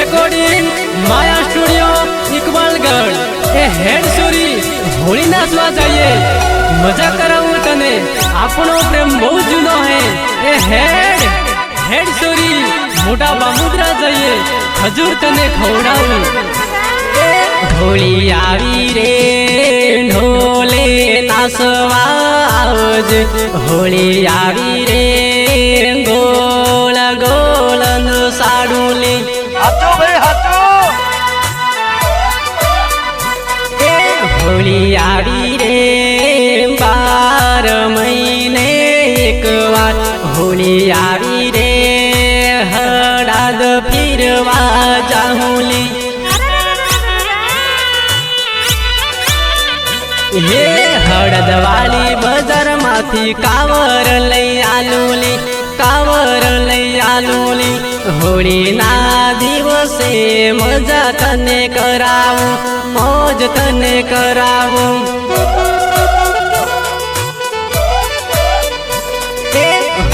Recording Maya studio, Iqbalgadh. એ હેડ સુરી હોળી નાચવા જઈએ મજા કરાવું તને. આપણો પ્રેમ બહુ જૂનો હે. એ હેડ હેડ સુરી મોટા બામુદ્રા જઈએ. ખજૂર તને ખવડાવું. હોળી આવી રે, ઢોલે નાસવા આવજ હોળી આવી રે ગોળ હોળી આવી રે બાર મહિને એક વાર હોળી આવી રે હડાદ ફીરવા જાહુલી હે હળદવાળી બજારમાંથી કાવર લઈ આલુલી કાવર લઈ આલુલી હોળીના દિવસે મજા તને કરાવું, મોજ તને કરાવું.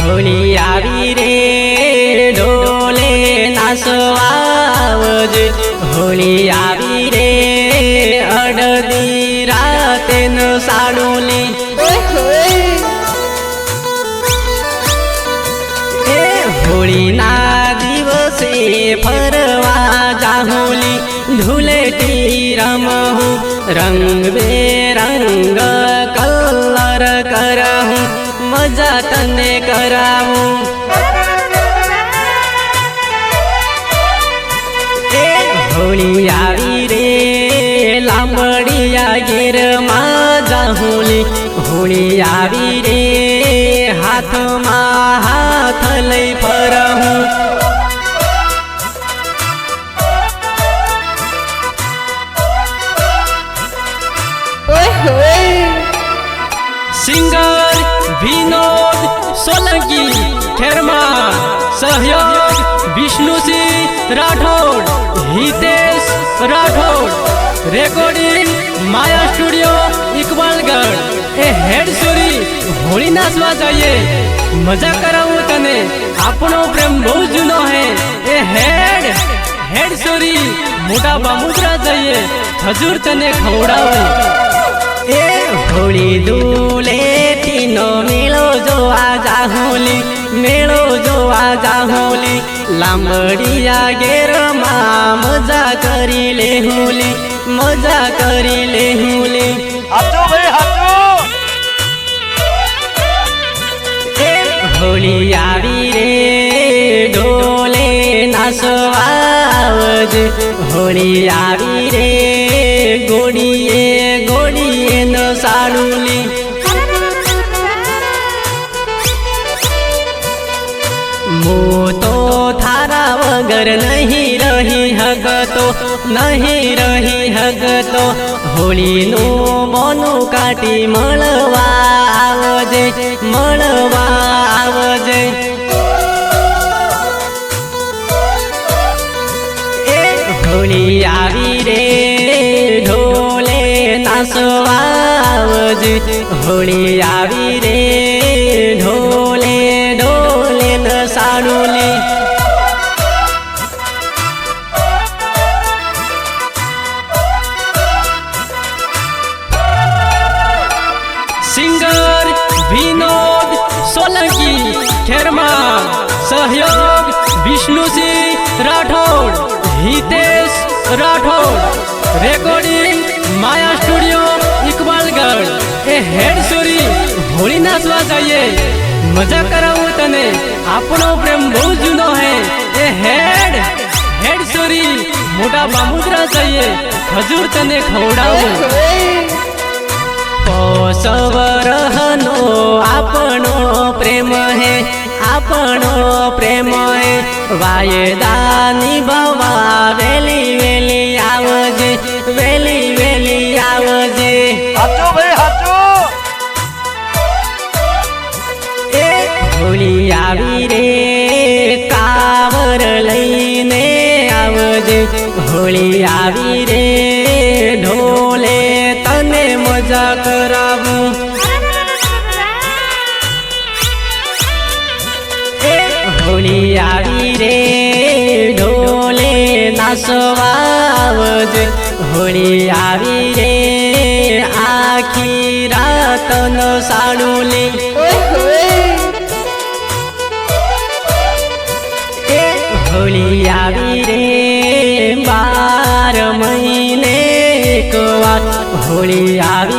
હોળી આવી રે, ઢોલે નાસવાવજ. હોળી આવી રે, અડધી રાતે ન સાડોલી હોળી ના દિવસે જાહુલી ધૂલેટી રમહું રંગ બેરંગ કલર કરહું મજા તને કરાવું હોળી આવી રે લાંબડિયા ગીરમાં જાહુલી હોળી આવી રે હાથમાં હાથ લઈ ફરહું સહયોગ વિષ્ણુસિંહ રાઠોડ, હિતેશ રાઠોડ, રેકોર્ડિંગ માયા સ્ટુડિયો, ઇકબાલગઢ. એ હેડ સુરી હોળી નાચવા જઈએ. મજા કરાવું તને. આપણો પ્રેમ બહુ જૂનો હે. એ હેડ હેડ સુરી મોટા બામુદ્રા જઈએ. ખજૂર તને ખવડાવું. એ હોળી દુલેટીનો મેળો જોવા જાહોલી મેળો જોવા જાહોલી. લાંબડિયા ગેરમાં મજા કરી લે હોલી મજા કરી લે હોલી. હોળી આવી રે ઢોલે નાસવાજ હોળી આવી વગર નહીં રહી હગતો નહીં રહી હગતો હોળીનું મોનું કાઢી મળવા આવજે મળવા આવજે હોળી આવી રે ઢોલે નાસવા આવજે હોળી આવી રે સોલંકી ખેરમા સહયોગ વિષ્ણુસિંહ રાઠોડ હિતેશ રાઠોડ રેકોર્ડિંગ માયા સ્ટુડિયો ઇકબાલગઢ. એ હેડ સુરી હોળી નાચવા જઈએ. મજા કરાવું તને આપણો પ્રેમ બહુ જૂનો હે. એ હેડ હેડ સુરી મોટા બામુદ્રા જઈએ. હજુર તને ખવડાવું. સવરહનો આપણો પ્રેમ હે આપણો પ્રેમ હે. વાયદા નિભાવા વેલી વેલી આવજે વેલી વેલી આવજે. હાચો ભાઈ હાચો. એ હોળી આવી રે કાવર લઈને આવજે. હોળી આવી રે નાસવાવજે હોળી આવી રે. આખી રાતનો સાડું લે. હોળી આવી રે. બાર મહિને એક વાત હોળી આવી